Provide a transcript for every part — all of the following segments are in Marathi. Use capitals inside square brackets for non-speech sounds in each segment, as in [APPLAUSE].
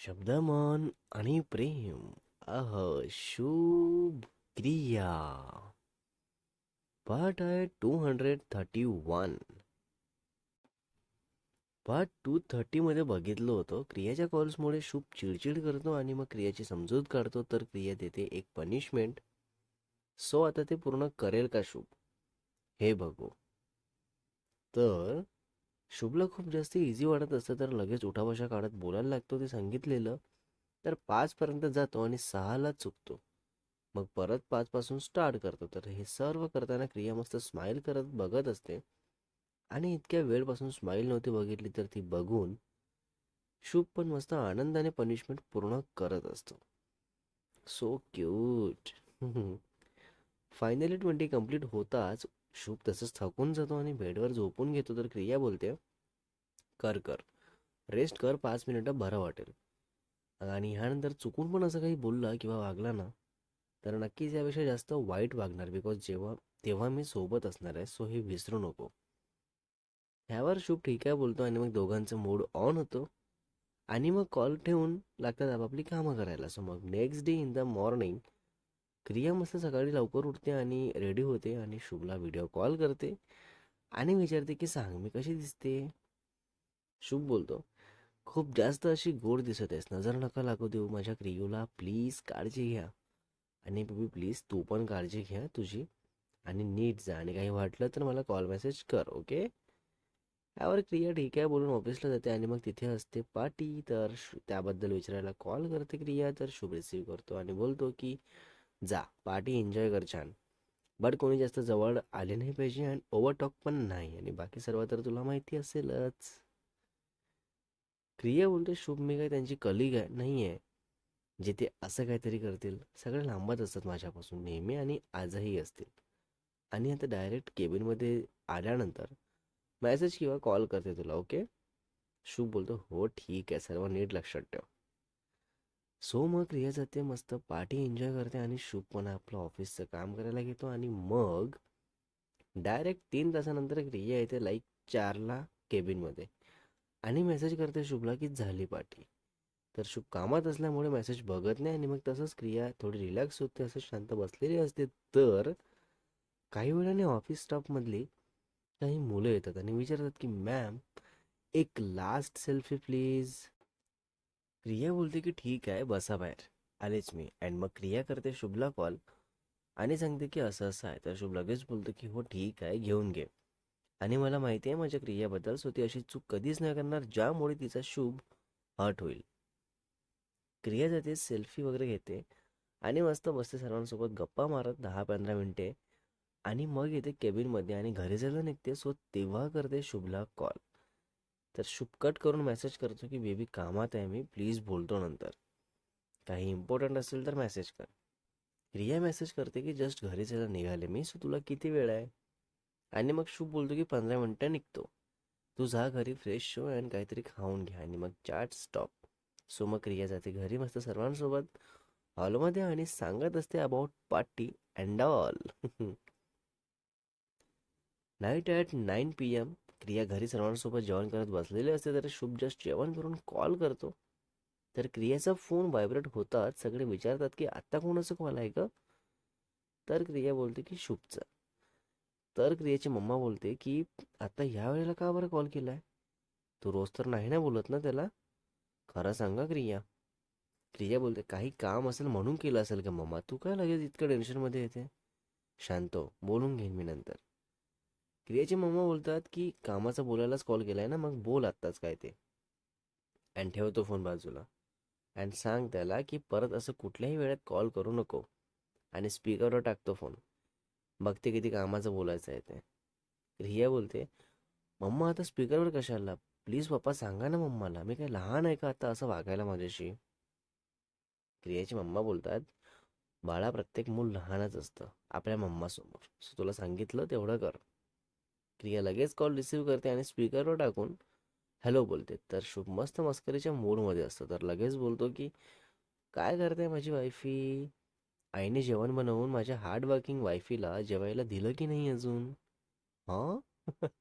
शब्दमन आणि प्रेम अह शुभ क्रिया. पार्ट आहे two hundred thirty one part two थर्टीमध्ये बघितलं होतं क्रियाच्या कॉल्समुळे शुभ चिडचिड करतो आणि मग क्रियाची समजूत काढतो तर क्रिया देते एक पनिशमेंट सो आता ते पूर्ण करेल का शुभ? हे बघू. तर शुभला खूप जास्त इझी वाटत असतं तर लगेच उठाबशा काढत बोलायला लागतो ते सांगितलेलं. तर पाचपर्यंत जातो आणि सहाला चुकतो. मग परत पाचपासून स्टार्ट करतो. तर हे सर्व करताना क्रिया मस्त स्माईल करत बघत असते. आणि इतक्या वेळपासून स्माईल नव्हती बघितली तर ती बघून शुभ पण मस्त आनंदाने पनिशमेंट पूर्ण करत असतो. So cute finally twenty complete होताच. शुभ तसंच थकून जातो आणि बेडवर झोपून घेतो तर क्रिया बोलते. कर कर. रेस्ट कर पाच मिनिटं बरं वाटेल. आणि ह्यानंतर चुकून पण असं काही बोलला किंवा वागला ना तर नक्कीच यापेक्षा जास्त वाईट वागणार बिकॉज जेव्हा तेव्हा मी सोबत असणार आहे सो हे विसरू नको. ह्यावर शुभ ठीक आहे बोलतो आणि मग दोघांचं मूड ऑन होतो. आणि मग कॉल ठेवून लागतात आपापली कामं करायला. सो मग next day in the morning Kriya मस्त सकाळी लवकर उठते आणि रेडी होते आणि शुभला व्हिडिओ कॉल करते आणि विचारते की सांग मी कशी दिसते? शुभ बोलतो खूप जास्त अशी गोड दिसत आहेस नजर नका लागू देऊ माझ्या क्रियूला प्लीज काळजी घ्या. आणि बेबी प्लीज तू पण काळजी घ्या तुझी आणि नीट जा आणि काही वाटलं तर मला कॉल मेसेज कर ओके यावर क्रिया ठीक आहे बोलून ऑफिसला जाते आणि मग तिथे असते पार्टी तर त्याबद्दल विचारायला कॉल करते क्रिया तर शुभ रिसीव्ह करतो आणि बोलतो की जा पार्टी एन्जॉय कर छान. बट कोणी जास्त जवळ आले नाही पाहिजे आणि ओव्हरटॉक पण नाही. आणि बाकी सर्व तर तुला माहिती असेलच. क्रिया बोलते शुभ मी काय त्यांची कलिग आहे? नाही आहे जे ते असं काहीतरी करतील सगळे लांबत असतात माझ्यापासून नेहमी आणि आजही असतील. आणि आता डायरेक्ट केबिनमध्ये आल्यानंतर मॅसेज किंवा कॉल करते तुला ओके शुभ बोलतो हो ठीक आहे सर्व नीट लक्षात ठेव. सो मग क्रिया जाते मस्त पार्टी एन्जॉय करते आणि शुभ पण आपलं ऑफिसचं काम करायला घेतो आणि मग डायरेक्ट तीन तासानंतर क्रिया येते लाईक चारला केबिनमध्ये आणि मेसेज करते शुभला की झाली पार्टी. तर शुभ कामात असल्यामुळे मेसेज बघत नाही आणि मग तसंच क्रिया थोडी रिलॅक्स होते असं शांत बसलेली असते. तर काही वेळाने ऑफिस स्टाफमधली काही मुलं येतात आणि विचारतात की मॅम एक लास्ट सेल्फी प्लीज क्रिया बोलते की ठीक आहे बसा बाहेर. आलेच मी. अँड मग क्रिया करते शुभला कॉल आणि सांगते की असं असं आहे. तर शुभ लगेच बोलतो की हो ठीक आहे घेऊन घे. आणि मला माहिती आहे माझ्या क्रियाबद्दल सो ती अशी चूक कधीच नाही करणार ज्यामुळे तिचा शुभ हर्ट होईल. क्रिया जाते सेल्फी वगैरे घेते आणि मस्त बसते सर्वांसोबत गप्पा मारत दहा पंधरा मिनिटे. आणि मग येते केबिनमध्ये आणि घरी जायला निघते. सो तेव्हा करते शुभला कॉल तर शुभ कट करून मेसेज करतो की बेबी कामात आहे मी. प्लीज बोलतो नंतर. काही इम्पॉर्टंट असेल तर मेसेज कर. रिया मेसेज करते की जस्ट घरी जायला निघाले मी. सो तुला किती वेळ आहे? आणि मग शुभ बोलतो की पंधरा मिनटं निघतो. तू जा घरी फ्रेश शो आणि काहीतरी खाऊन घ्या आणि मग चाट स्टॉप सो मग रिया जाते घरी मस्त सर्वांसोबत. हॉलमध्ये आणि सांगत असते about party and all night at nine P M Kriya घरी सर्वांसोबत जेवण करत बसलेले असते तर शुभ जस्ट जेवण करून कॉल करतो. तर क्रियाचा फोन व्हायब्रेट होताच सगळे विचारतात की आत्ता कोणाचा कॉल आहे का तर क्रिया बोलते की शुभचा. तर क्रियाची मम्मा बोलते की आता ह्या वेळेला का बरं कॉल केलाय? तू रोज तर नाही ना बोलत ना त्याला? खरं सांगा क्रिया. क्रिया बोलते काही काम असेल म्हणून केलं असेल का मम्मा. तू काय लगेच इतकं टेन्शनमध्ये येते? शांत हो. बोलून घेईन मी नंतर. क्रियाची मम्मा बोलतात की कामाचा बोलायलाच कॉल केलाय ना मग बोल आत्ताच काय ते. अँड ठेवतो फोन बाजूला. अँड सांग त्याला की परत असं कुठल्याही वेळात कॉल करू नको. आणि स्पीकरवर टाकतो फोन बघते किती कामाचं बोलायचं आहे ते. रिया बोलते मम्मा आता स्पीकरवर कशाला? प्लीज पप्पा सांगा ना मम्माला. मी काय लहान आहे का आता असं वागायला माझ्याशी? क्रियाची मम्मा बोलतात बाळा प्रत्येक मूल लहानच असतं. आपल्या मम्मासमोर. सो तुला सांगितलं तेवढं कर. क्रिया लगेच कॉल रिसीव्ह करते आणि स्पीकरवर टाकून हॅलो बोलते. तर शुभ मस्त मस्करीच्या मूडमध्ये असतो. तर लगेच बोलतो की काय करते माझी वायफी आईने जेवण बनवून माझ्या हार्ड वर्किंग वायफीला जेवायला दिलं की नाही अजून? हां? [LAUGHS]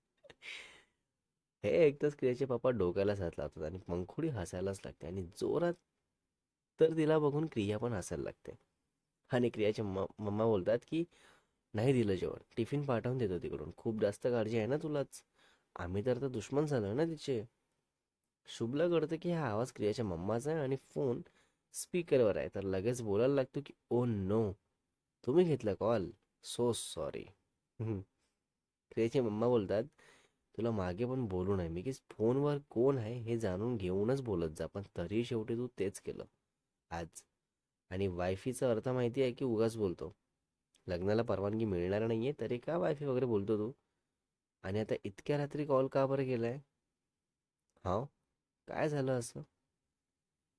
हे ऐकताच क्रियाचे पप्पा डोक्यालाच हात लावतात आणि पंखुडी हसायलाच लागते आणि जोरात तर तिला बघून क्रिया पण हसायला लागते. आणि क्रियाचे म मम्मा बोलतात की नाही दिलं जेवण. टिफिन पाठवून देतो तिकडून. खूप जास्त काळजी आहे ना तुलाच. आम्ही तर आता दुश्मन झालो ना तिचे. शुभला कळतं की हा आवाज क्रियाच्या मम्माचा आहे आणि फोन स्पीकरवर आहे. तर लगेच बोलायला लागतो की ओ नो तुम्ही घेतला कॉल? So sorry. क्रियाचे मम्मा बोलतात तुला मागे पण बोलू नाही मी की फोनवर कोण आहे हे जाणून घेऊनच बोलत जा. पण तरी शेवटी तू तेच केलं. आज. आणि वायफीचा अर्थ माहिती आहे की उगाच बोलतो. लग्नाला परवानगी मिळणार नाही आहे तरी का वायफी वगैरे बोलतो तू? आणि आता इतक्या रात्री कॉल का बरं केलाय? हाव? काय झालं असं?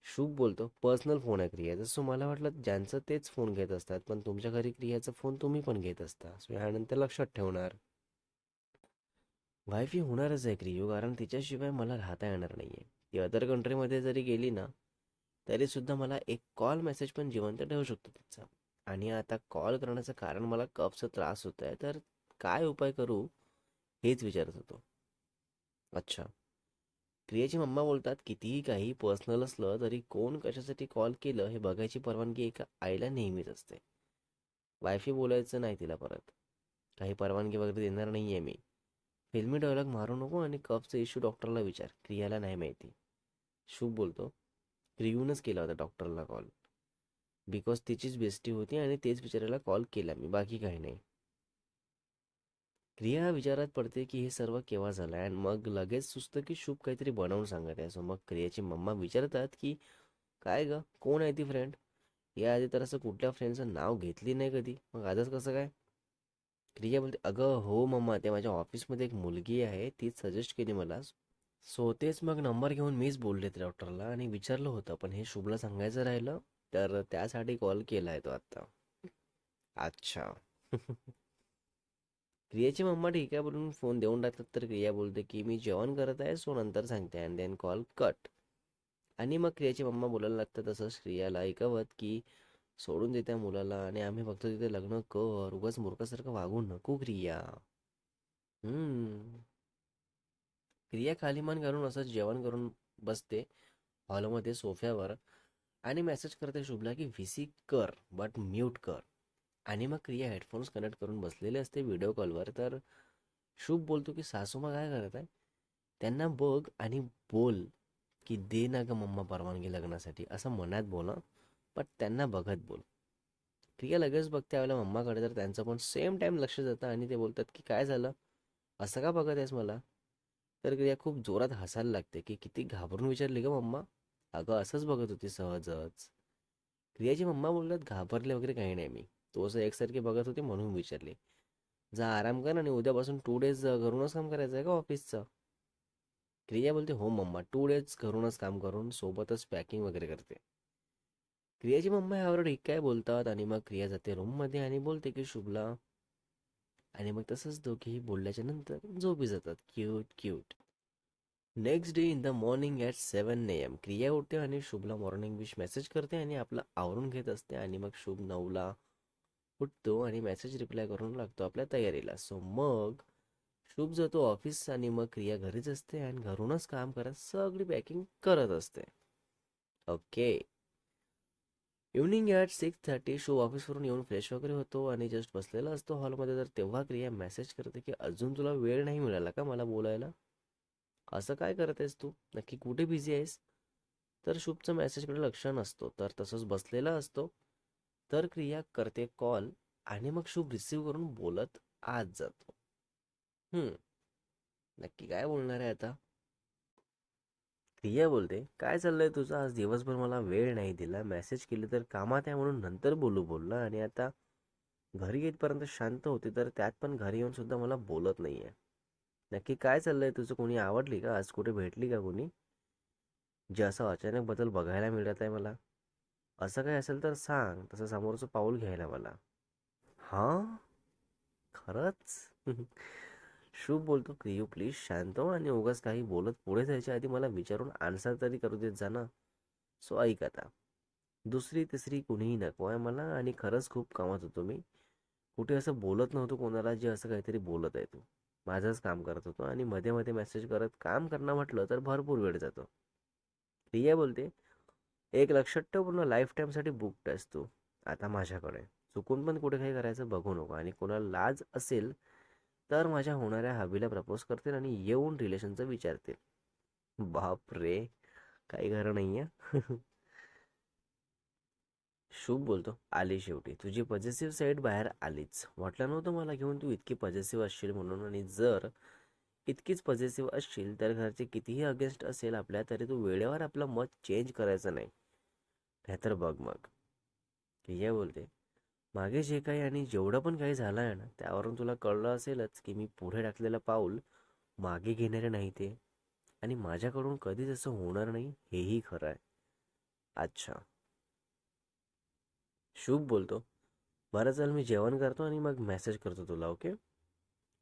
शुभ बोलतो. पर्सनल फोन आहे क्रियाचा सो मला वाटलं ज्यांचं तेच फोन घेत असतात पण तुमच्या घरी क्रियाचा फोन तुम्ही पण घेत असता. सो ह्यानंतर लक्षात ठेवणार. वायफी होणारच आहे क्रियो कारण तिच्याशिवाय मला राहता येणार नाहीये. ती अदर कंट्रीमध्ये जरी गेली ना तरीसुद्धा मला एक कॉल मेसेज पण जिवंत ठेवू शकतो तिचा. आणि आता कॉल करण्याचं कारण मला कफचा त्रास होत आहे तर काय उपाय करू? हेच विचारत होतो. अच्छा. प्रियाची मम्मा बोलतात कितीही काही पर्सनल असलं तरी कोण कशासाठी कॉल केलं हे बघायची परवानगी एका आईला नेहमीच असते. वायफी बोलायचं नाही तिला परत. काही परवानगी वगैरे देणार नाही आहे मी. फिल्मी डायलॉग मारू नको आणि कफचा इश्यू डॉक्टरला विचार. क्रियाला नाही माहिती. शुभ बोलतो. क्रियूनच केला होता डॉक्टरला कॉल बिकॉज तिचीच बेस्टी होती आणि तेच विचारायला कॉल केला मी बाकी काही नाही. क्रिया विचारात पडते की हे सर्व केव्हा झालं आणि मग लगेच सुचतं की शुभ काहीतरी बनवून सांगत आहे. सो मग क्रियाची मम्मा विचारतात की काय ग? कोण आहे ती फ्रेंड याआधी तर असं कुठल्या फ्रेंडचं नाव घेतली नाही कधी. मग आजच कसं काय? क्रिया बोलते अगं हो मम्मा ते माझ्या ऑफिसमध्ये एक मुलगी आहे. तीच सजेस्ट केली मला. सो तेच मग नंबर घेऊन मीच बोलले त्या डॉक्टरला आणि विचारलं होतं. पण हे शुभला सांगायचं राहिलं तर त्यासाठी कॉल केला आहे तो आत्ता अच्छा. क्रियाची मम्मा ठीक आहे बोलून फोन देऊन टाकतात तर क्रिया बोलते की मी जेवण करत आहे सो नंतर सांगते अँड देन कॉल कट आणि मग क्रियाची मम्मा बोलायला लागतं तसंच क्रियाला ऐकवत की सोडून देते मुलाला आणि आम्ही फक्त तिथे लग्न कर उगाच मूर्खासारखं वागू नको क्रिया. हम्म. क्रिया खाली करून घालून असं जेवण करून बसते. हॉलमध्ये सोफ्यावर आणि मेसेज करते शुभला की व्ही सी कर बट म्यूट कर. आणि मग क्रिया हेडफोन्स कनेक्ट करून बसलेले असते व्हिडिओ कॉलवर तर शुभ बोलतो की सासूमा काय करत आहे? त्यांना बघ आणि बोल की दे ना ग मम्मा परवानगी लग्नासाठी. असं मनात बोला पण त्यांना बघत बोल. क्रिया लगेच बघते आपल्या मम्माकडे. तर त्यांचं पण सेम टाईम लक्ष जातं आणि ते बोलतात की काय झालं? असं का बघत आहेस मला? तर क्रिया खूप जोरात हसायला लागते की किती घाबरून विचारली ग मम्मा? अगं असंच बघत होती सहजच. क्रियाची मम्मा बोलतात घाबरले वगैरे काही नाही मी. तो असं एकसारखे बघत होते म्हणून विचारले. जा आराम कर आणि उद्यापासून टू डेज घरूनच काम करायचं आहे का ऑफिसचं क्रिया बोलते हो मम्मा टू डेज घरूनच काम करून सोबतच पॅकिंग वगैरे करते. क्रियाची मम्मा यावर ठीक काय बोलतात आणि मग क्रिया जाते रूममध्ये आणि बोलते की शुभला. आणि मग तसंच दोघेही बोलल्याच्या नंतर झोपी जातात. Cute cute next day in the morning at seven A M Kriya उठते आणि शुभला मॉर्निंग विश मेसेज करते आणि आपलं आवरून घेत असते आणि मग शुभ नऊला उठतो आणि मेसेज रिप्लाय करून लागतो आपल्या तयारीला. सो मग शुभ जातो ऑफिस आणि मग क्रिया घरीच असते आणि घरूनच काम करत सगळी पॅकिंग करत असते. Okay evening at six thirty show ऑफिसवरून येऊन फ्रेश वगैरे होतो आणि जस्ट बसलेला असतो हॉलमध्ये तर तेव्हा क्रिया मेसेज करते की अजून तुला वेळ नाही मिळाला का मला बोलायला? असं काय करत आहेस तू? नक्की कुठे बिझी आहेस? तर शुभचं मेसेजकडे लक्ष नसतो. तर तसंच बसलेला असतो. तर क्रिया करते कॉल आणि मग शुभ रिसीव करून बोलत आज जातो. हम्म. नक्की काय बोलणार आहे आता? क्रिया बोलते काय चाललंय तुझं? आज दिवसभर मला वेळ नाही दिला. मेसेज केली तर कामात आहे म्हणून नंतर बोलू बोललं आणि आता घरी येतपर्यंत शांत होते. तर त्यात पण घरी येऊन सुद्धा मला बोलत नाही आहे नक्की काय चाललंय? तुझं कोणी आवडली का? आज कुठे भेटली का कोणी? जे असं अचानक बदल बघायला मिळत आहे मला. असं काही असेल तर सांग. तसं समोरचं पाऊल घ्यायला मला. हां? खरंच? [LAUGHS] शुभ बोलतो क्रियू प्लीज शांत हो आणि उगाच काही बोलत पुढे जायच्या आधी मला विचारून आन्सर तरी करू देत जा ना. सो ऐक आता. दुसरी तिसरी कुणीही नको आहे मला आणि खरंच खूप कामात होतो मी. कुठे असं बोलत नव्हतो कोणाला जे असं काहीतरी बोलत आहे तू. माझंच काम करत होतो आणि मध्ये मध्ये मेसेज करत काम करणं म्हटलं तर भरपूर वेळ जातो. रिया बोलते एक लक्षात ठेव पूर्ण लाईफ टाईमसाठी बुकड तू आता माझ्याकडे. चुकून पण कुठे काही करायचं बघू नको आणि कोणाला लाज असेल तर माझ्या होणाऱ्या हवीला प्रपोज करतील आणि येऊन रिलेशनचं विचारतील. बाप रे काही खरं नाही आहे शुभ बोलतो. आली शेवटी. तुझी पॉझिटिव्ह साईड बाहेर आलीच. वाटलं नव्हतं मला घेऊन तू इतकी पॉझिटिव्ह असशील म्हणून. आणि जर इतकीच पॉझिटिव्ह असशील तर घरचे कितीही अगेन्स्ट असेल आपल्या तरी तू वेळेवर आपलं मत चेंज करायचं नाही. नाहीतर बघ मग. हे बोलते मागे जे काही आणि जेवढं पण काही झालं आहे ना त्यावरून तुला कळलं असेलच की मी पुढे टाकलेलं पाऊल मागे घेणारे नाही ते. आणि माझ्याकडून कधीच असं होणार नाही हेही खरं आहे. अच्छा. शुभ बोलतो. बरं चल मी जेवण करतो आणि मग मेसेज करतो तुला ओके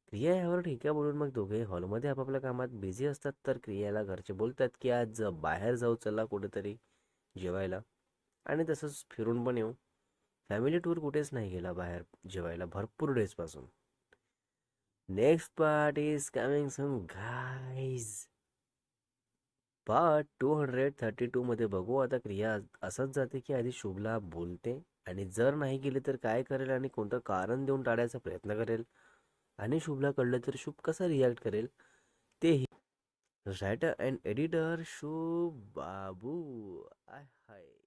क्रिया यावर ठीक आहे बोलून मग दोघे हॉलमध्ये आपापल्या कामात बिझी असतात तर क्रियाला घरचे बोलतात की आज बाहेर जाऊ चला कुठेतरी जेवायला. आणि तसंच फिरून पण येऊ. फॅमिली टूर कुठेच नाही गेला बाहेर जेवायला भरपूर डेजपासून next part is coming some guys part two hundred thirty टूमध्ये बघू. आता क्रिया असंच जाते की आधी शुभला बोलते. आणि जर नाही गेले तर काय करेल आणि कोणतं कारण देऊन टाळायचा प्रयत्न करेल? आणि शुभला कळलं तर शुभ कसा रिॲक्ट करेल? तेही. रायटर अँड एडिटर शुभ बाबू आय हाय.